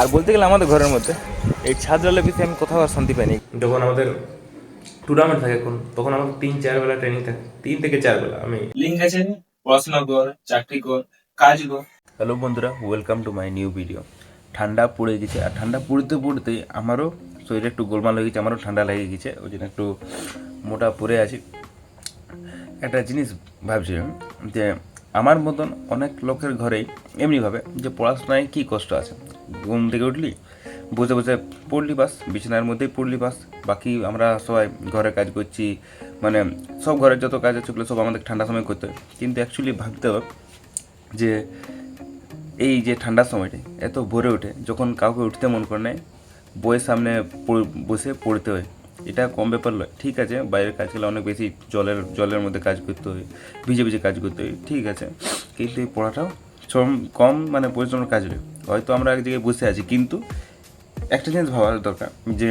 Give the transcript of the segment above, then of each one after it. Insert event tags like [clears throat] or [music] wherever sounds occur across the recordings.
আর বলতে গেলে আমাদের ঘরের মধ্যে এই ছাদ ডালের পিছিয়ে আমি কোথাও আর শান্তি পাইনি। যখন আমাদের টুর্নামেন্ট থাকে কোন তখন আমাদের তিন চার বেলা ট্রেনিং থাকে। তিন থেকে চার বেলা আমি লিঙ্ক আছে পড়াশোনা কর চাকরি কর কাজ কর। হ্যালো বন্ধুরা welcome to my new video ঠান্ডা পড়ে গেছে আর ঠান্ডা পড়তে পড়তে আমারও শরীরে একটু গোলমাল হয়ে গেছে আমারও ঠান্ডা লেগে গেছে ওই জন্য একটু মোটা পড়ে আছি। একটা জিনিস ভাবছিলাম যে আমার মতন অনেক লোকের ঘরেই এমনিভাবে যে পড়াশোনায় কী কষ্ট আছে? ঘুম থেকে উঠলি, বসে বসে পড়লি বাস, বিছানার মধ্যেই পড়লি বাস। বাকি আমরা সবাই ঘরে কাজ করছি মানে সব ঘরের যত কাজ আছে ওগুলো সব আমাদের ঠান্ডার সময় করতে হয়। কিন্তু অ্যাকচুয়ালি ভাবতে হবে যে এই যে ঠান্ডার সময়টা এত ভোরে ওঠে, যখন কাউকে উঠতে মন করে নেয় বইয়ের সামনে বসে পড়তে হয়। এটা কম ব্যাপার নয়, ঠিক আছে, বাইরের কাজ অনেক বেশি জলের জলের মধ্যে কাজ করতে হয়, ভিজে ভিজে কাজ করতে হয়, ঠিক আছে। কিন্তু এই পড়াটাও কম মানে পরিশ্রমের কাজ নয়। হয়তো আমরা এক জায়গায় বসে আছি, কিন্তু একটা জিনিস ভাবার দরকার, যে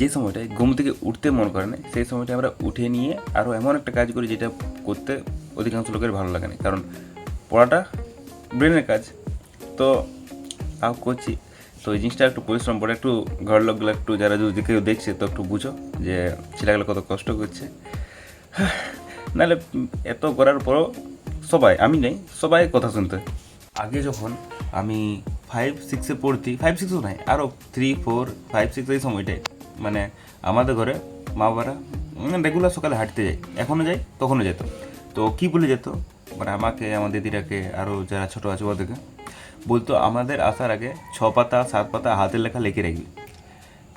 যে সময়টায় ঘুম থেকে উঠতে মন করে না, সেই সময়টা আমরা উঠে নিয়ে আরও এমন একটা কাজ করি যেটা করতে অধিকাংশ লোকের ভালো লাগে না। কারণ পড়াটা ব্রেনের কাজ। তো তাও করছি। তো এই জিনিসটা একটু পরিশ্রম পড়ে একটু ঘর লোকগুলো একটু, যারা যদি কেউ দেখছে, তো একটু বুঝো যে ছেলেগুলো কত কষ্ট করছে। নাহলে এত করার পরও সবাই, আমি নেই, সবাই কথা শুনতে। আগে যখন আমি ফাইভ সিক্সে পড়তি ফাইভ সিক্সও নাই আরও থ্রি ফোর ফাইভ সিক্স এই সময়টাই। মানে আমাদের ঘরে মা বাবারা রেগুলার সকালে হাঁটতে যায় এখনও যাই তখনও যেত। তো কী বলে যেত? মানে আমাকে, আমার দিদিরাকে আরও যারা ছোটো আছে ওদেরকে বলতো, আমাদের আসার আগে ছ পাতা, সাত পাতা হাতের লেখা লিখে রাখবি।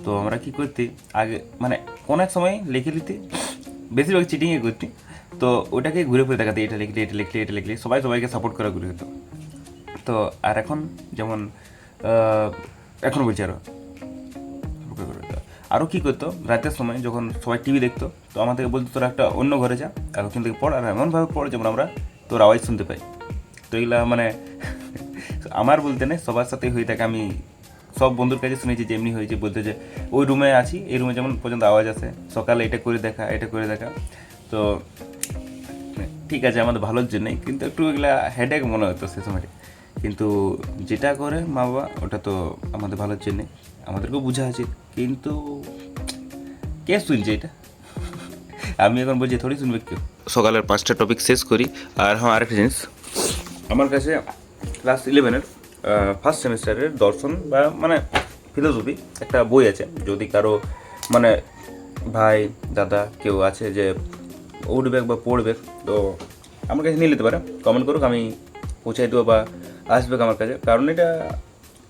তো আমরা কি করতি, আগে মানে অনেক সময় লিখে লিখতি বেশিরভাগ চিটিংয়ে করতি। তো ওটাকে ঘুরে ফিরে দেখাতে, এটা লিখলি এটা লিখলি এটা লিখলি। সবাই সবাইকে সাপোর্ট করা ঘুরে হতো। তো আর এখন যেমন এখন বলছি আরও আরও কী করতো? রাতের সময় যখন সবাই টিভি দেখতো, তো আমাদেরকে বলতো, তোরা একটা অন্য ঘরে যা আর ওখান থেকে পড়, আর এমনভাবে পড় যেমন আমরা তোর আওয়াজ শুনতে পাই। তো এগুলা মানে [laughs] আমার বলতে নেই, সবার সাথেই হয়ে থাকে। আমি সব বন্ধুর কাছে শুনেছি যে এমনি হয়েছে, বলতে যে, ওই রুমে আছি, এই রুমে যেমন পর্যন্ত আওয়াজ আসে, সকালে এটা করে দেখা, এটা করে দেখা। তো ঠিক আছে, আমাদের ভালোর জন্যই। কিন্তু একটু এগুলা হেডেক মনে হতো সে সময় কিন্তু যেটা করে মা বাবা ওটা তো আমাদের ভালোর জন্যে। আমাদেরকেও বোঝা আছে কিন্তু কে শুনছে এটা? আমি এখন বলছি থোড়ি শুনবে কেউ? সকালের পাঁচটা টপিক শেষ করি। আর হ্যাঁ আরেকটা জিনিস। আমার কাছে ক্লাস ইলেভেনের ফার্স্ট সেমিস্টারের দর্শন বা মানে ফিলোসফি একটা বই আছে। যদি কারও মানে ভাই দাদা কেউ আছে যে উঠবে বা পড়বে তো আমার কাছে নিয়ে নিতে পারে। কমেন্ট করুক আমি পৌঁছাই দেবো বা আসবে আমার কাছে। কারণ এটা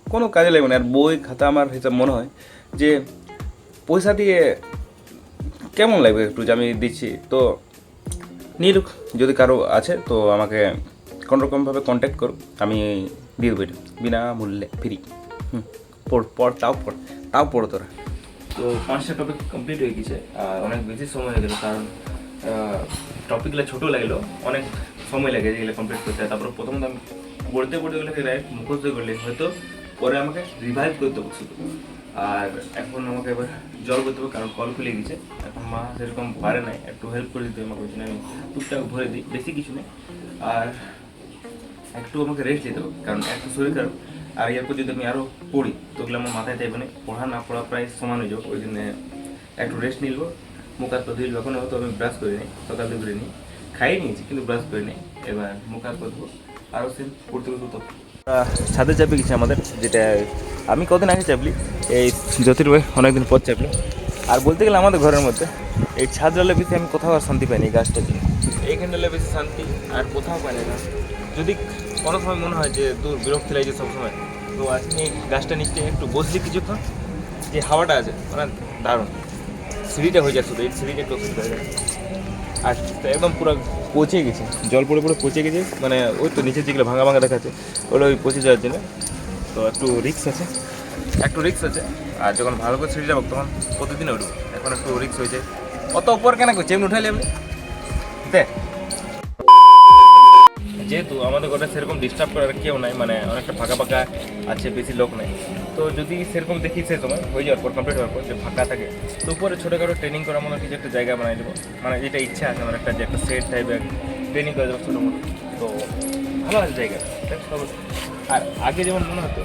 কোনো কাজে লাগবে না। আর বই খাতা আমার হিসাব মনে হয় যে পয়সা দিয়ে কেমন লাগবে একটু যে আমি দিচ্ছি? তো নিলুক যদি কারও আছে তো আমাকে কোনোরকমভাবে কন্ট্যাক্ট করুক। আমি দিয়ে দেবো এটা। বিনামূল্যে ফ্রি হুম। পড় পড় তাও পড় তাও পড়ো তোরা। তো পাঁচটা টপিক কমপ্লিট হয়ে গেছে। আর অনেক বেশি সময় হয়ে গেলো। কারণ টপিকগুলো ছোটো লাগল। অনেক সময় লাগে যেগুলো কমপ্লিট করতে। হয় তারপর প্রথম আমি পড়তে পড়তে গেলে ডাইরেক্ট মুখস্থ করলে হয়তো পরে আমাকে রিভাইভ করতে হবে শুধু আর এখন আমাকে এবার জল করতে হবে, কারণ কল খুলে গেছে। এখন মা সেরকম পারে নাই, একটু হেল্প করে দিতে আমাকে, ওই জন্য আমি টুকটাক ভরে দিই, বেশি কিছু নেই। আর একটু আমাকে রেস্ট দিতে হবে, কারণ একটু শরীর খারাপ। আর এরপর যদি আমি আরও পড়ি, তো ওগুলো আমার মাথায় চাইবে না। পড়া না পড়া প্রায় সমান হয়ে যাবে, ওই জন্য একটু রেস্ট নিলব মুখ হাত পা এখন হয়তো আমি ব্রাশ করে নিই, সকাল করে নিই। খাই নিয়েছি, কিন্তু ব্রাশ করে নিই। এবার মুখ হাত ধুবো। আরও সেম পড়তে বসবো তো ছাদে চাপে গেছে আমাদের যেটা আমি কদিন আগে চাপলি এই জ্যোতির্ময় অনেকদিন পর চাপলি আর বলতে গেলে আমাদের ঘরের মধ্যে এই ছাদ ডালে বেশি আমি কোথাও আর শান্তি পাইনি এই গাছটার জন্য। এইখানে ডালে বেশি শান্তি আর কোথাও পাই না। যদি কোনো সময় মনে হয় যে দূর বিরক্তি লাগছে সবসময় তো আজকে এই গাছটা নিচে একটু বসলি কিছুক্ষণ যে হাওয়াটা আছে মানে দারুণ। সিঁড়িটা হয়ে যায় শুধু এই সিঁড়িটা একটু অসুবিধা হয়ে যায়। আর একদম পুরো পচে গেছে। জল পড়ে পড়ে পচে গেছে। মানে ওই তো নিচের যেগুলো ভাঙা ভাঙা দেখাচ্ছে। ওগুলো ওই পচে যাওয়ার জন্য। তো একটু রিক্স আছে। একটু রিক্স আছে। আর যখন ভালো করে ছিঁড়ে যাব, তখন প্রতিদিন উঠবো। এখন একটু রিক্স হয়েছে অত উপর কেন করছে? এমনি উঠাইলে এমনি। দেখ যেহেতু আমাদের ঘরে সেরকম ডিস্টার্ব করার কেউ নাই মানে অনেকটা ফাঁকা ফাঁকা আছে, বেশি লোক নেই। তো যদি সেরকম দেখি সে তোমার হয়ে যাওয়ার পর কমপ্লিট হওয়ার পর যে ফাঁকা থাকে, তো উপরে ছোটোখাটো ট্রেনিং করার মতো কিছু একটা জায়গা বানিয়ে দেবো। মানে যেটা ইচ্ছা আছে, আমার একটা যে একটা সেট টাইপের ট্রেনিং করে দেবো ছোটো মতো তো ভালো আছে জায়গা। আর আগে যেমন মনে হতো,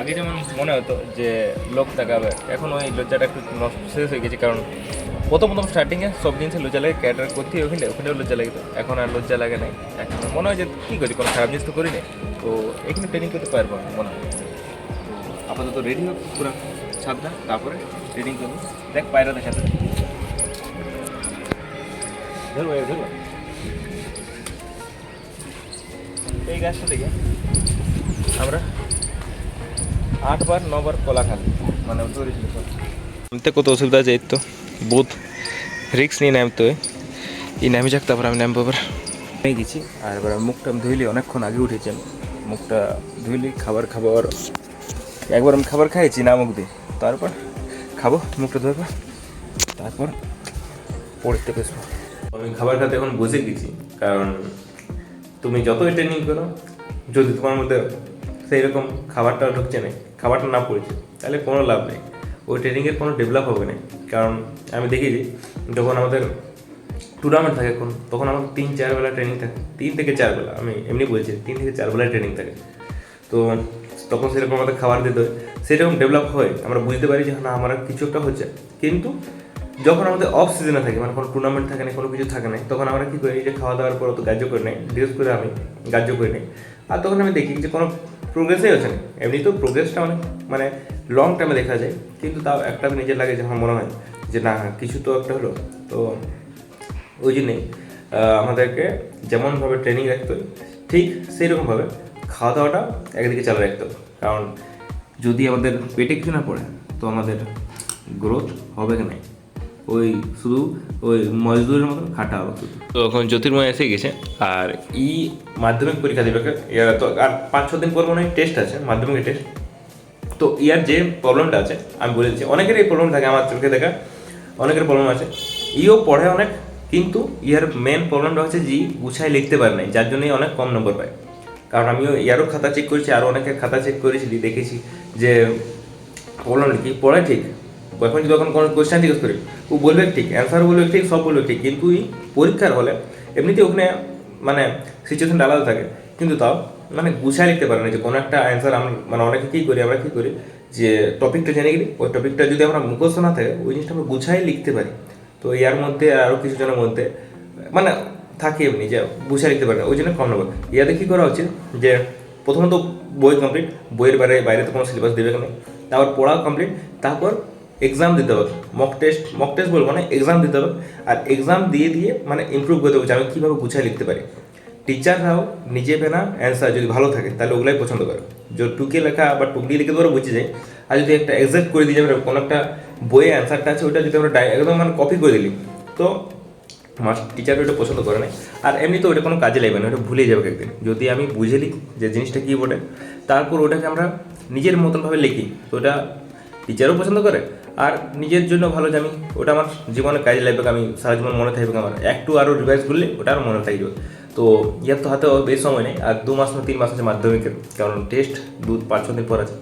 আগে যেমন মনে হতো যে লোক দেখাবে এখন ওই লজ্জাটা একটু নষ্ট শেষ হয়ে গেছে, কারণ প্রথম প্রথম স্টার্টিংয়ে সব জিনিসে লজ্জা লাগে ক্যাটার করতে ওখানে ওখানেও লজ্জা লাগে তো। এখন আর লজ্জা লাগে নাই। এখন মনে হয় যে কী করছি কোনো খারাপ জিনিস তো করি না তো এখানে ট্রেনিং করতে পারব আমি মনে হয়। আপাতত রেডি হোক পুরো ছাদটা তারপরে ট্রেনিং করব। দেখ পায়রা দেখাতে ধরবো এ ধরবো। এই গাছটা থেকে আমরা আটবার নবার কলা খালি মানে ধরেছিল কত অসুবিধা আছে এই তো? বহুত রিক্স নিয়ে নামতে হয়। এই নামে যাক তারপর আমি নামবো এবার নেমে গেছি আর এবার আমি মুখটা আমি ধুইলি অনেকক্ষণ আগে উঠেছি আমি। মুখটা ধুইলি খাবার খাবার একবার আমি খাবার খাইছি না মুখ দিয়ে। তারপর খাব মুখটা ধরবো তারপর পড়তে বসবো আমি খাবার খাতে এখন বসে গেছি কারণ তুমি যতই ট্রেনিং করো যদি তোমার মধ্যে সেই রকম খাবারটা ঢুকছে না খাবারটা না পড়েছে তাহলে কোনো লাভ নেই। ওই ট্রেনিংয়ের কোনো ডেভেলপ হবে না। কারণ আমি দেখি যে যখন আমাদের টুর্নামেন্ট থাকে এখন, তখন আমাদের তিন, চার বেলা ট্রেনিং থাকে। তিন থেকে চার বেলা, আমি এমনি বলছি, তিন থেকে চার বেলা ট্রেনিং থাকে। তো তখন সেরকম আমাদের খাবার দিতে হয়। সেরকম ডেভেলপ হয়, আমরা বুঝতে পারি যে, না, আমার কিছু একটা হচ্ছে। কিন্তু যখন আমাদের অফ সিজনে থাকে মানে কোনো টুর্নামেন্ট থাকে না, কোনো কিছু থাকে না, তখন আমরা কী করি যে খাওয়া দাওয়ার পর অত গ্রাহ্য করে নেই, বিশেষ করে আমি গ্রাহ্য করে নেই। আর তখন আমি দেখি যে কোনো প্রোগ্রেসই হচ্ছে না। এমনি তো প্রোগ্রেসটা অনেক মানে লং টাইমে দেখা যায় কিন্তু তাও একটা নিজের লাগে যখন মনে হয় যে না কিছু তো একটা হলো তো ওই জন্যেই আমাদেরকে যেমনভাবে ট্রেনিং রাখতে হবে ঠিক সেই রকমভাবে খাওয়া দাওয়াটা একদিকে চালু রাখতে হবে। কারণ যদি আমাদের পেটে কিছু না পড়ে তো আমাদের গ্রোথ হবে কি নাই? ওই শুধু ওই মজদুরের মতো খাটা হবে শুধু। তো এখন জ্যোতির্ময় এসে গেছে আর ই মাধ্যমিক পরীক্ষা দেবে এরা তো আর পাঁচ ছ দিন পর মনে হয় টেস্ট আছে মাধ্যমিকের টেস্ট তো ইয়ার যে প্রবলেমটা আছে, আমি বলে দিচ্ছি অনেকের এই প্রবলেম থাকে, আমার চোখে দেখা, অনেকের প্রবলেম আছে। ইও পড়ে অনেক, কিন্তু ইয়ার মেন প্রবলেমটা হচ্ছে ই গুছায় লিখতে পারে নাই, যার জন্যই অনেক কম নম্বর পায়। কারণ আমিও ইয়ারও খাতা চেক করেছি, আরও অনেকের খাতা চেক করেছি দেখেছি যে প্রবলেম কি পড়ে ঠিক? এখন যদি তখন কোনো কোয়েশ্চেন জিজ্ঞেস করি, ও বলবে ঠিক অ্যান্সার বলবে ঠিক, সব বলবে ঠিক, কিন্তু পরীক্ষার হলে এমনিতে ওখানে মানে সিচুয়েশনটা আলাদা থাকে। কিন্তু তাও মানে গুছায় লিখতে পারে না। যে কোনো একটা অ্যান্সার আমরা মানে অনেকে কী করি, আমরা কী করি, যে টপিকটা জেনে গেলি, ওই টপিকটা যদি আমরা মুখস্থ না থাকে, ওই জিনিসটা আমরা গুছাই লিখতে পারি। তো ইয়ার মধ্যে আরও কিছু জনের মধ্যে মানে থাকে এমনি, যে গুছাই লিখতে পারে না, ওই জন্য কম নেব ইয়াতে কী করা উচিত যে প্রথমত বই কমপ্লিট বইয়ের বাইরে বাইরে তো কোনো সিলেবাস দেবে না তারপর পড়া কমপ্লিট তারপর এক্সাম দিতে হবে। মক টেস্ট মক টেস্ট বলব না এক্সাম দিতে হবে। আর এক্সাম দিয়ে দিয়ে মানে ইমপ্রুভ করতে হবে যে আমি কীভাবে গুছিয়ে লিখতে পারি। টিচাররাও নিজে পেনা অ্যান্সার যদি ভালো থাকে, তাহলে ওগুলাই পছন্দ করে। টুকে লেখা বা টুকলি লিখে ধরো বুঝে যায়, আর যদি একটা এক্সাক্ট করে দিয়ে যাবে কোনো একটা বইয়ে অ্যান্সারটা আছে ওটা যদি আমরা একদম মানে কপি করে দিলি, তো মাস্ট টিচার ওটা পছন্দ করে না আর এমনি তো ওটা কোনো কাজে লাগবে না ওটা ভুলে যাবে একদিন। যদি আমি বুঝে লিখ যে জিনিসটা কী বটে তারপর ওটাকে আমরা নিজের মতনভাবে লিখি, তো ওটা টিচারও পছন্দ করে, আর নিজের জন্য ভালো যে আমি, ওটা আমার জীবনে কাজে লাগবে, আমি সারা জীবন মনে থাকবে আমার। একটু আরও রিভাইজ করলে ওটা আর মনে থাকবে। তো ইয়ার তো হাতে বেশ সময় নেই, আর দু মাস না তিন মাস আছে মাধ্যমিকের, কারণ টেস্ট দু পাঁচ ছ দিন পর আছে।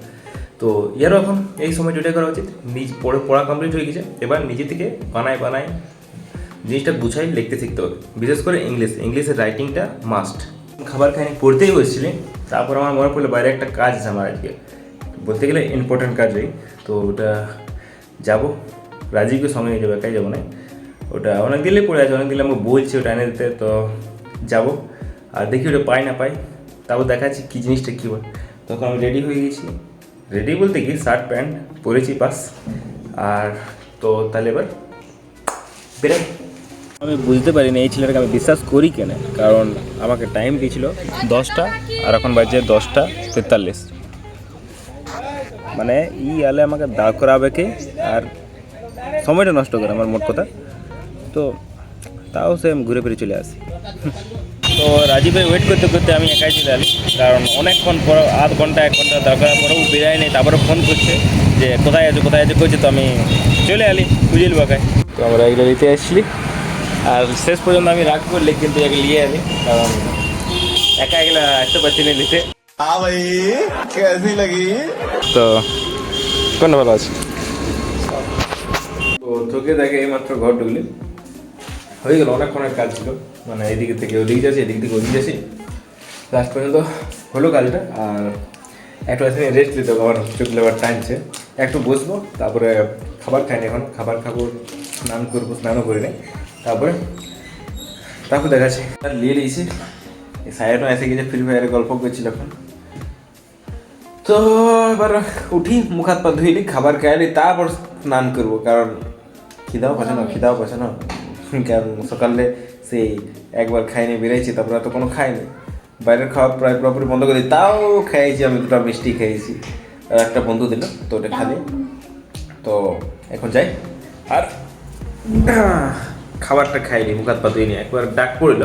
তো ইয়ারও এখন এই সময় ওটাই করা উচিত, নিজ পড়ে, পড়া কমপ্লিট হয়ে গেছে, এবার নিজে থেকে বানায় বানায় জিনিসটা গুছাই লিখতে শিখতে হবে। বিশেষ করে ইংলিশ, ইংলিশের রাইটিংটা মাস্ট খাবার খাইনি, পড়তেই বসছিলি, তারপর আমার মনে পড়ল বাইরে একটা কাজ আছে আমার আজকে। বলতে গেলে ইম্পর্টেন্ট কাজ ওই তো ওটা যাব, রাজীবকে সঙ্গে নিয়ে যাব, একাই যাব না। ওটা অনেক দিলে পড়ে আছে অনেক দিলে আমাকে বলছে, ওটা এনে দিতে, তো যাব। আর দেখি ওটা পাই না পাই, তারপর দেখাচ্ছি কী জিনিসটা কী হয়। তখন আমি রেডি হয়ে গেছি। রেডি বলতে কি শার্ট প্যান্ট পরেছি পাস আর তো তাহলে এবার বেরোই। আমি বুঝতে পারিনি, এই ছেলেটাকে আমি বিশ্বাস করি কেন, কারণ আমাকে টাইম দিয়েছিল দশটা, আর এখন বাজে দশটা তেতাল্লিশ। মানে ই আলে আমাকে দাঁড় করাবে কে, আর সময়টা নষ্ট করে, আমার মোট কথা। তো তাও সেম ঘুরে ফিরে চলে আসি। তো রাজীবের ওয়েট করতে করতে আমি একাই চলে আসি কারণ অনেকক্ষণ পর আধ ঘণ্টা এক ঘণ্টা দরকার পরেও বেরাই নেই তারপরে ফোন করছে যে কোথায় আছে কোথায় আছে করছে তো আমি চলে আলি বুঝিল বাকায় তো আমরা এগুলো নিতে আসছি। আর শেষ পর্যন্ত আমি রাগ করলে কিন্তু এগুলো নিয়ে আলি কারণ একা এগুলো আসতে পারছি না নিতে। হ্যাঁ তো কোন ভালো আছে? তোকে দেখে এইমাত্র ঘর ঢুকলি। হয়ে গেল অনেকক্ষণের কাজ ছিল। মানে এদিকে থেকে ওদিকে যাচ্ছি এদিক থেকে ওদিকে যাচ্ছি। লাস্ট পর্যন্ত হলো কাজটা আর একটু এখানে রেস্ট দিতে হবে আমার চোখ লেবার টাইমছে একটু বসবো তারপরে খাবার খাইনি এখন। খাবার খাব স্নান করব স্নানও করি নাই। তারপরে তারপর দেখাচ্ছি। আর নিয়ে নিয়েছি সাইডও এসে গেছে ফ্রি ফায়ারে গল্প করছিল এখন। তো এবার উঠি মুখ হাত পা ধুইলি খাবার খাইলি তারপর স্নান করব কারণ খিদাও পাচ্ছে না খিদাও পাচ্ছে না। [laughs] কারণ সকালে সেই একবার খাইনি বেরিয়েছি তারপরে তো কোনো খাইনি। বাইরের খাওয়া প্রায় পুরোপুরি বন্ধ করে দিই। তাও খেয়েছি আমি দুটো মিষ্টি খেয়েছি। আর একটা বন্ধু দিল তো ওটা খালি। তো এখন যাই। আর [clears throat] খাবারটা খাইনি মুখ হাত পা ধুইনি একবার ডাক পড়ল।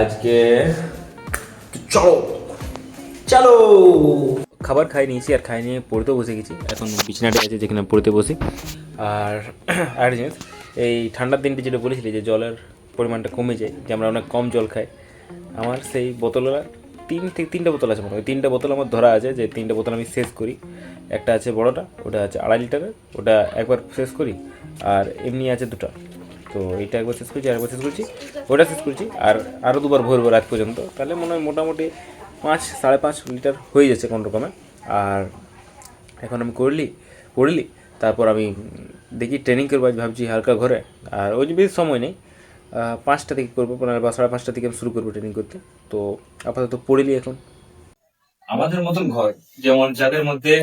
আজকে চলো চলো। খাবার খাই নিয়েছি আর খাই নিয়ে পড়তে বসে গেছি। এখন বিছানাটা আছে যেখানে পড়তে বসি। আর [clears throat] আর জিনিস এই ঠান্ডার দিনটি যেটা বলেছিলি যে জলের পরিমাণটা কমে যায়, যে আমরা অনেক কম জল খাই। আমার সেই বোতলের তিন থেকে তিনটা বোতল আছে মনে হয়। তিনটা বোতল আমার ধরা আছে যে তিনটা বোতল আমি শেষ করি। একটা আছে বড়টা, ওটা আছে আড়াই লিটারের, ওটা একবার শেষ করি, আর এমনি আছে দুটো। তো এইটা একবার শেষ করছি আরেকবার শেষ করছি, ওটা শেষ করছি, আর আরও দুবার ভরবো রাত পর্যন্ত। তাহলে মনে হয় মোটামুটি পাঁচ, সাড়ে পাঁচ লিটার হয়ে যাচ্ছে কোনো রকমে। আর এখন আমি করলি, পড়লি, তারপর আমি দেখি ট্রেনিং করব আজ ভাবছি হালকা ঘরে। আর ওই বেশি সময় নেই। পাঁচটা থেকে করব বা সাড়ে পাঁচটা থেকে আমি শুরু করব ট্রেনিং করতে। তো আপাতত পড়লি এখন। আমাদের মতন ঘর, যেমন যাদের মধ্যে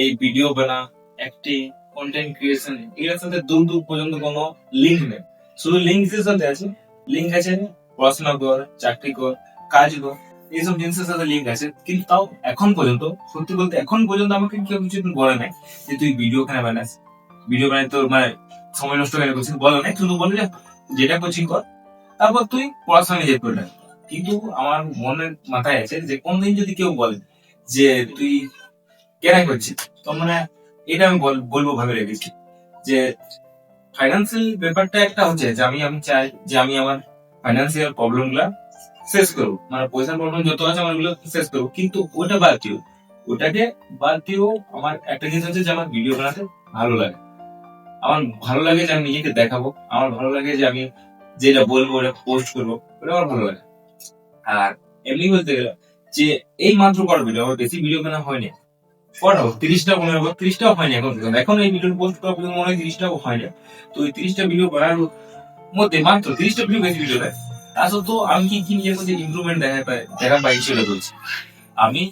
এই ভিডিও বানা অ্যাক্টিং কন্টেন্ট ক্রিয়েশন এগুলোর সাথে দূর দূর পর্যন্ত কোনো লিঙ্ক নেই। শুধু লিঙ্ক সাথে আছে। লিঙ্ক আছে পড়াশোনা কর, চাকরি কর, কাজ কর, এইসব জিনিসের সাথে লিঙ্ক আছে। কিন্তু তাও এখন পর্যন্ত, সত্যি বলতে এখন পর্যন্ত আমাকে কেউ কিছু বলে নাই যে তুই ভিডিও কেন বানাস। ভিডিও বানাই তোর মানে সময় নষ্ট কেন করছিস বলে নাই শুধু বলে যেটা কোচিং কর, তারপর তুই পড়াশোনা নিজে করে নে। কিন্তু আমার মনের মাথায় আছে যে, কোনদিন যদি কেউ বলে যে, তুই কেন করছিস? তো মানে এটা আমি বল- বলব ভাবে রেখেছি। যে ফাইন্যান্সিয়াল ব্যাপারটা একটা হচ্ছে যে, আমি আমি চাই যে, আমি আমার ফাইন্যান্সিয়াল প্রবলেমগুলা শেষ করব। মানে পয়সার প্রবলেম যত আছে, আমার ওগুলো শেষ করব। কিন্তু ওটা বাদ দিও। ওটাকে বাদ দিও আমার একটা জিনিস হচ্ছে যে, আমার ভিডিও বানাতে ভালো লাগে। আমার ভালো লাগে যে আমি নিজেকে দেখাবো। আমার ভালো লাগে যে আমি যেটা বলব, ওটা পোস্ট করব, ওটা আমার ভালো লাগে। আর এমনি বলতে গেলে যে এই মাত্র করা ভিডিও আমার বেশি ভিডিও কেনা হয়নি। করাও তিরিশটা, পনেরো তিরিশটাও হয়নি এখন এখন এই ভিডিও পোস্ট করা পর্যন্ত মনে হয় তিরিশটাও হয়নি। তো এই তিরিশটা ভিডিও করার মধ্যে মাত্র তিরিশটা ভিডিও বেশি ভিডিও দেয়। তা সত্ত্বেও আমি কি কি নিজের মধ্যে ইমপ্রুভমেন্ট দেখা পাই দেখা পাই সেটা বলছি। আমি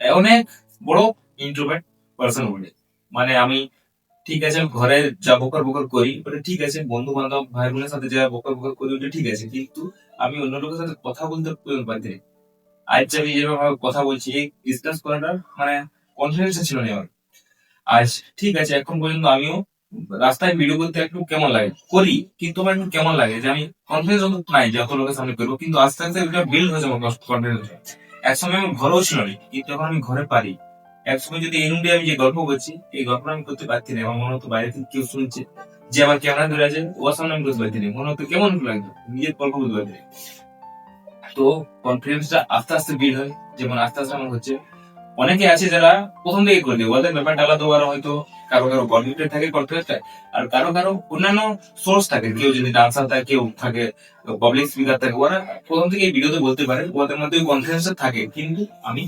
অনেক বড় ইন্ট্রোভার্ট পার্সন বলি মানে আমি ঠিক আছে, আমি ঘরে যা বকর বকর করি ওটা ঠিক আছে বন্ধু বান্ধব ভাই বোনের সাথে যা বকর বকর করি ওটা ঠিক আছে, কিন্তু আমি অন্য লোকের সাথে কথা বলতে না। আজ আমি যেভাবে কথা বলছি, এই ডিসকাস করাটা মানে কনফিডেন্স ছিল না আমার। আজ ঠিক আছে, এখন পর্যন্ত আমিও রাস্তায় ভিডিও করতে একটু কেমন লাগে? করি, কিন্তু আমার একটু কেমন লাগে যে আমি কনফিডেন্স অত নাই যে অত লোকের সামনে করব, কিন্তু আস্তে আস্তে এটা বিল্ড হয়েছে আমার কনফিডেন্স এক সময় আমার ঘরেও ছিল না, কিন্তু এখন আমি ঘরে পারি। এক সময় যদি এই রুমে আমি যে গল্প করছি, এই গল্পটা আমি করতে পারছি না, আমার মনে হতো বাইরে থেকে কেউ শুনছে যে আমার ক্যামেরা ধরে আছে ওর সামনে আমি করতে পারছি না, মনে হতো কেমন লাগতো নিজের গল্প করতে পারছি না। তো কনফিডেন্সটা আস্তে আস্তে বিল্ড হয়, যেমন আস্তে আস্তে আমার হচ্ছে, অনেকে আছে যারা প্রথম থেকে করে দেয়, ওদের ব্যাপারটা আলাদা, ওরা হয়তো কারও কারও বলিউডে থাকে কনফিডেন্সটা আর কারও কারও অন্যান্য সোর্স থাকে, কেউ যদি ডান্সার থাকে, কেউ থাকে পাবলিক স্পিকার থাকে, ওরা প্রথম থেকে এই ভিডিওতে বলতে পারে, ওদের মধ্যে কনফিডেন্সটা থাকে, কিন্তু আমি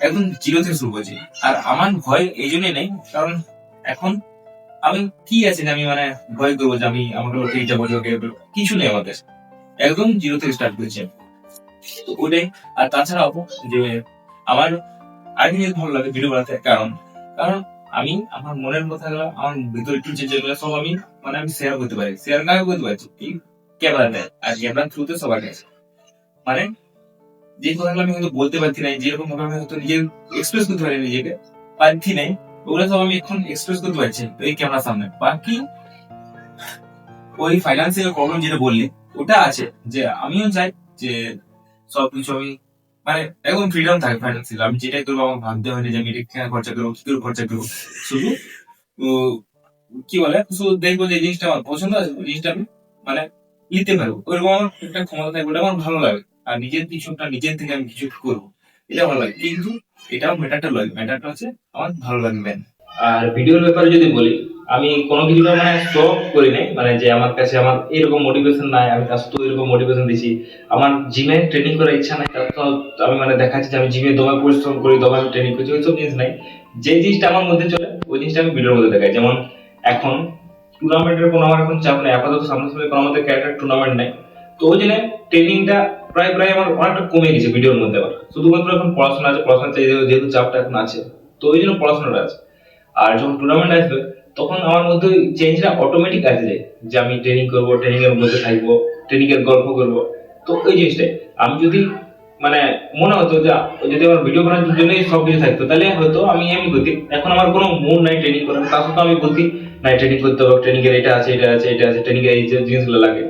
একদম জিরো থেকে শুরু করছি আর আমার ভয় এই জন্যই নেই, কারণ এখন আমি কি আছে যে আমি মানে ভয় করব যে আমি আমাকে কিছু নেই আমাদের একদম জিরো থেকে স্টার্ট করছি। তো ওটাই আর তাছাড়াও যে আমার আরেকটা জিনিস ভালো লাগে ভিডিও বানাতে, কারণ কারণ আমি, আমার মনের কথাগুলো, আমার ভিতরে একটু যে যেগুলো, সব আমি মানে আমি শেয়ার করতে পারি। শেয়ার কাকে করতে পারছি, এই ক্যামেরাতে আর ক্যামেরার থ্রুতে সবার কাছে মানে যে কথাগুলো আমি হয়তো বলতে পারছি না যেরকম ভাবে আমি হয়তো নিজে এক্সপ্রেস করতে পারি নিজেকে পারছি নাই, ওগুলো সব আমি এখন এক্সপ্রেস করতে পারছি এই ক্যামেরার সামনে। বাকি ওই ফাইন্যান্সিয়াল প্রবলেম যেটা বললি, ওটা আছে যে আমিও চাই যে সবকিছু আমি মানে একদম ফ্রিডম থাকে ফাইন্যান্সিয়াল আমি যেটাই করব আমার ভাবতে হয় না যে আমি কেন খরচা করব, কি করে খরচা করব। শুধু কি বলে? শুধু দেখব যে জিনিসটা আমার পছন্দ আছে জিনিসটা আমি মানে নিতে পারব। ওইরকম আমার একটা ক্ষমতা থাকবে ওটা আমার ভালো লাগে। আর নিজের কিছুটা নিজের থেকে আমি কিছু করব। এটা ভালো লাগে। কিন্তু এটাও ম্যাটারটা লাগে ম্যাটারটা হচ্ছে আমার ভালো লাগে ম্যান আর ভিডিওর ব্যাপারে যদি বলি, আমি কোনো কিছুটা মানে শখ করি নাই। মানে যে আমার কাছে আমার এরকম মোটিভেশন নাই, আমি কাছে তো এরকম মোটিভেশন দিছি। আমার জিমে ট্রেনিং করার ইচ্ছা নাই, তার তো আমি মানে দেখাচ্ছি যে আমি জিমে দমে পরিশ্রম করি দমে আমি ট্রেনিং করছি, ওইসব জিনিস নাই। যে জিনিসটা আমার মধ্যে চলে, ওই জিনিসটা আমি ভিডিওর মধ্যে দেখাই। যেমন এখন টুর্নামেন্টের কোনো আমার এখন চাপ নেই। আপাতত সামনে সামনে কোনো আমাদের ক্যারেক্টার টুর্নামেন্ট নেই। তো ওই জন্য ট্রেনিংটা প্রায় প্রায় আমার অনেকটা কমে গেছে ভিডিওর মধ্যে আবার। শুধুমাত্র এখন পড়াশোনা আছে পড়াশোনা চাই যেহেতু চাপটা এখন আছে, তো ওই জন্য পড়াশোনাটা আছে। আর যখন টুর্নামেন্ট আসবে, তখন আমার মধ্যে ওই চেঞ্জটা অটোমেটিক আসে যে আমি ট্রেনিং করব ট্রেনিং এর মধ্যে থাকব ট্রেনিং এর গল্প করব। তো ওই জিনিসটাই। আমি যদি মানে মনে হতো যে, যদি আমার ভিডিও বানানোর জন্যই সব কিছু থাকতো, তাহলে হয়তো আমি এমনি করতি। এখন আমার কোনো মুড নাই ট্রেনিং করার তার সত্ত্বেও আমি বলতি না ট্রেনিং করতে হবে ট্রেনিং এর এটা আছে এটা আছে এটা আছে ট্রেনিং এর এই জিনিসগুলো লাগে।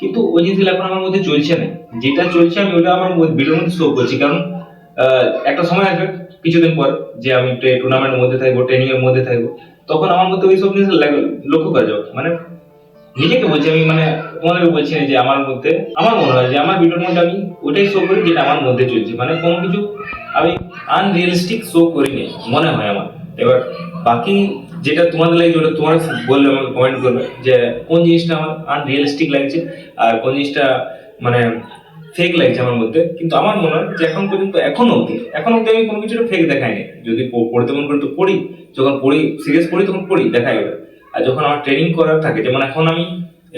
কিন্তু ওই জিনিসগুলো এখন আমার মধ্যে চলছে না। যেটা চলছে আমি ওটা আমার ভিডিওর মধ্যে শো করছি। কারণ একটা সময় আসবে, কিছুদিন পর যে আমি টুর্নামেন্টের মধ্যে থাকব ট্রেনিং এর মধ্যে থাকব, তখন আমার মধ্যে ওই সব জিনিস লক্ষ্য করা যাবে। মানে নিজেকে বলছি আমি মানে তোমাদেরকে বলছি না যে আমার মধ্যে, আমার মনে হয় যে আমার ভিডিওর মধ্যে আমি ওটাই শো করি যেটা আমার মধ্যে চলছে। মানে কোনো কিছু আমি আনরিয়েলিস্টিক শো করিনি, মনে হয় আমার। এবার বাকি যেটা তোমাদের লাগছে ওটা তোমার বললে আমাকে কমেন্ট করবে যে কোন জিনিসটা আমার আনরিয়েলিস্টিক লাগছে আর কোন জিনিসটা মানে ফেক লাগছে আমার মধ্যে। কিন্তু আমার মনে হয় যে এখন পর্যন্ত, এখন অবধি এখন অবধি আমি কোনো কিছুটা ফেক দেখাইনি। যদি পড়তে মন করে তো পড়ি, যখন পড়ি সিরিয়াস পড়ি, তখন পড়ি, দেখাই ওটা। আর যখন আমার ট্রেনিং করার থাকে, যেমন এখন আমি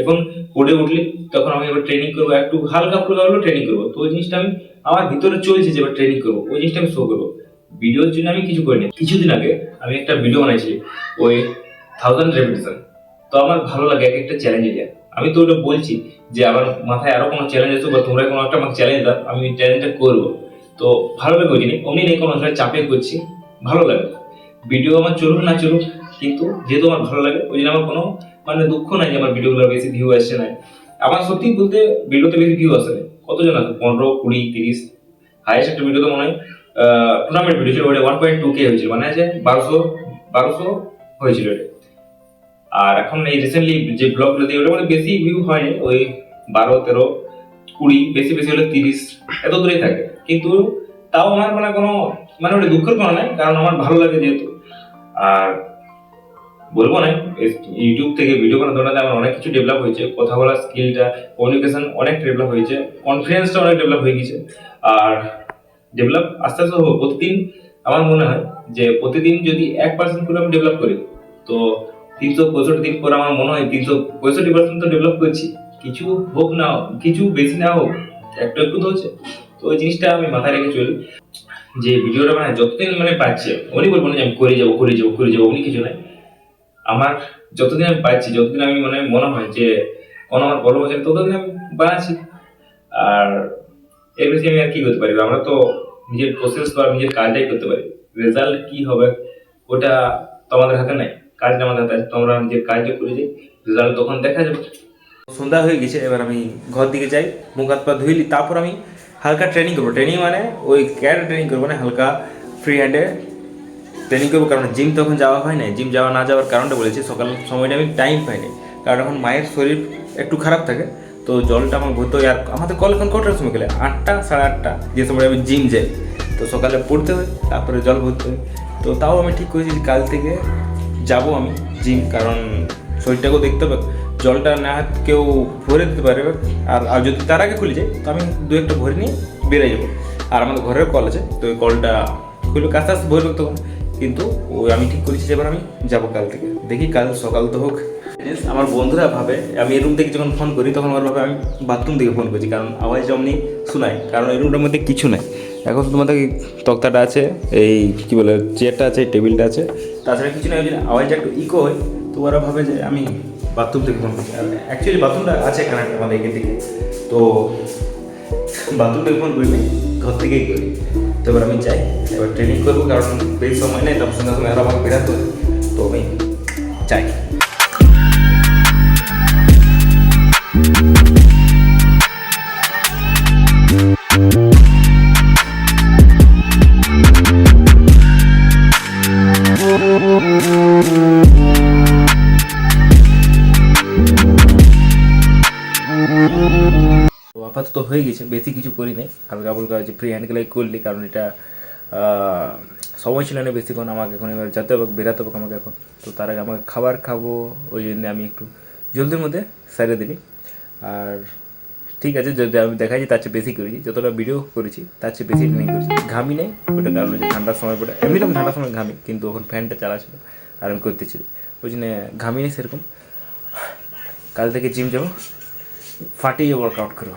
এখন পড়ে উঠলি, তখন আমি এবার ট্রেনিং করব, একটু হালকা ফুলকা হলেও ট্রেনিং করব। তো ওই জিনিসটা আমি, আমার ভিতরে চলছে যে এবার ট্রেনিং করব, ওই জিনিসটা আমি শো করব। ভিডিওর জন্য আমি কিছু করিনি। কিছুদিন আগে আমি একটা ভিডিও বানাইছি ওই থাউজেন্ড রেপিটেশন তো আমার ভালো লাগে এক একটা চ্যালেঞ্জ এরিয়া আমি তো ওটা বলছি যে আমার মাথায় আরও কোনো চ্যালেঞ্জ আছে বা তোমরা কোনো একটা আমাকে চ্যালেঞ্জ দাও, আমি চ্যালেঞ্জটা করব। তো ভালো লাগে জিনিস অমনি নেই কোনো চাপে করছি ভালো লাগে। ভিডিও আমার চলুক না চলুক, কিন্তু যেহেতু আমার ভালো লাগে, ওই জন্য আমার কোনো মানে দুঃখ নাই যে আমার ভিডিওগুলো বেশি ভিউ আসছে না। আমার সত্যি বলতে ভিডিওতে বেশি ভিউ আসে কতজন আছে? পনেরো, কুড়ি, তিরিশ। হাইয়েস্ট একটা ভিডিও তো মনে হয়। টুর্নামেন্ট ভিডিও ওটা ওয়ান পয়েন্ট টু কে হয়েছিল মানে আছে বারোশো বারোশো হয়েছিল আর এখন এই রিসেন্টলি যে ব্লগগুলো দিয়ে ওটা মানে বেশি ভিউ হয়নি ওই বারো, তেরো, কুড়ি, বেশি বেশি হলে তিরিশ, এত দূরেই থাকে। কিন্তু তাও আমার মানে কোনো মানে ওটা দুঃখের কোনো নাই কারণ আমার ভালো লাগে যেহেতু। আর বলব না ইউটিউব থেকে ভিডিও বানাতে আমার অনেক কিছু ডেভেলপ হয়েছে, কথা বলার স্কিলটা কমিউনিকেশন অনেক ডেভেলপ হয়েছে কনফিডেন্সটা অনেক ডেভেলপ হয়ে গেছে আর ডেভেলপ আস্তে আস্তে হবে। প্রতিদিন আমার মনে হয় যে প্রতিদিন যদি এক পার্সেন্ট করে আমি ডেভেলপ করি, তো তিনশো পঁয়ষট্টি দিন পর আমার মনে হয় তিনশো পঁয়ষট্টি পার্সেন্ট তো ডেভেলপ করছি। কিছু হোক না হোক, কিছু বেশি না হোক, একটু একটু তো হচ্ছে। তো ওই জিনিসটা আমি মাথায় রেখে চলি যে ভিডিওটা মানে যতদিন মানে পাচ্ছে উনি বলব না যে আমি করে যাব করে যাব করে যাব উনি কিছু নাই আমার যতদিন আমি পাচ্ছি, যতদিন আমি মানে মনে হয় যে কোনো আমার বড় হচ্ছে ততদিন আমি বানাচ্ছি আর এর বেশি আমি আর কি করতে পারি? আমরা তো নিজের প্রসেস বা নিজের কাজটাই করতে পারি। রেজাল্ট কি হবে? ওটা তো আমাদের হাতে নাই। কাজটা আমাদের হাতে আছে। তো নিজের কাজটা করে যাই। রেজাল্ট তখন দেখা যাবে। সন্ধ্যা হয়ে গেছে। এবার আমি ঘর দিকে যাই। মুখ হাত পা ধুইলি তারপর আমি হালকা ট্রেনিং করব। ট্রেনিং মানে ওই ক্যারেট ট্রেনিং করব না, হালকা ফ্রি হ্যান্ডে ট্রেনিং করব। কারণ জিম তখন যাওয়া হয় না জিম যাওয়া না যাওয়ার কারণটা বলেছি। সকাল সময়টা আমি টাইম পাইনি। কারণ এখন মায়ের শরীর একটু খারাপ থাকে। তো জলটা আমার ভরতে হয় আর আমাদের কল এখন কটার সময় গেলে? আটটা, সাড়ে আটটা, যে সময় আমি জিম যাই। তো সকালে পড়তে হয়, তারপরে জল ভরতে হয়। তো তাও আমি ঠিক করেছি কাল থেকে যাব আমি জিম, কারণ শরীরটাকেও দেখতে হবে। জলটা না কেউ ভরে দিতে পারে আর আর যদি তার আগে খুলে যায়, তো আমি দু একটা ভরে নিয়ে বেরিয়ে যাব। আর আমাদের ঘরের কল আছে, তো ওই কলটা খুলবে আস্তে আস্তে ভরবে তখন। কিন্তু ওই আমি ঠিক করেছি যে এবার আমি যাব কাল থেকে। দেখি কাল সকাল তো হোক আমার বন্ধুরা ভাবে, আমি এই রুম থেকে যখন ফোন করি, তখন আমার ভাবে আমি বাথরুম থেকে ফোন করছি, কারণ আওয়াজ অমনি শোনায়, কারণ এই রুমটার মধ্যে কিছু নাই। এখন এই তক্তাটা আছে, এই কী বলে, চেয়ারটা আছে, টেবিলটা আছে, তাছাড়া কিছু নাই আওয়াজটা একটু ইকো হয়, তো ওরা ভাবে যে আমি বাথরুম থেকে ফোন করছি। অ্যাকচুয়ালি বাথরুমটা আছে এখানে আমাদের এখান থেকে, তো বাথরুম থেকে ফোন করিনি ঘর থেকেই করি। তো এবার আমি যাই, এবার ট্রেনিং করব, কারণ বেশি সময় নেই তার সঙ্গে সঙ্গে আরও আমাকে বেরাতে তো আমি যাই। আপাতত হয়ে গেছে, বেশি কিছু করি নাই। হালকা ফুলকা যে ফ্রি হ্যান্ড গ্লাই করলি, কারণ এটা সময় ছিল না বেশিক্ষণ, আমাকে এখন এবার যেতে হবে, বেরাতে হবে আমাকে এখন। তো তার আগে আমাকে খাবার খাব, ওই জন্য আমি একটু জলদির মধ্যে সাইডে দিলি। আর ঠিক আছে, যদি আমি দেখাই যে তার চেয়ে বেশি করেছি যতটা ভিডিও করেছি, তার চেয়ে বেশি ট্রেনিং করেছি। ঘামি নেই ওটা কারণ হচ্ছে ঠান্ডার সময় পরে এমনিতে আমি ঠান্ডার সময় ঘামি, কিন্তু ওখানে ফ্যানটা চালা ছিল আর আমি করতেছি ওই জন্য ঘামি নেই সেরকম। কাল থেকে জিম যাব, ফাটিয়ে ওয়ার্কআউট করব।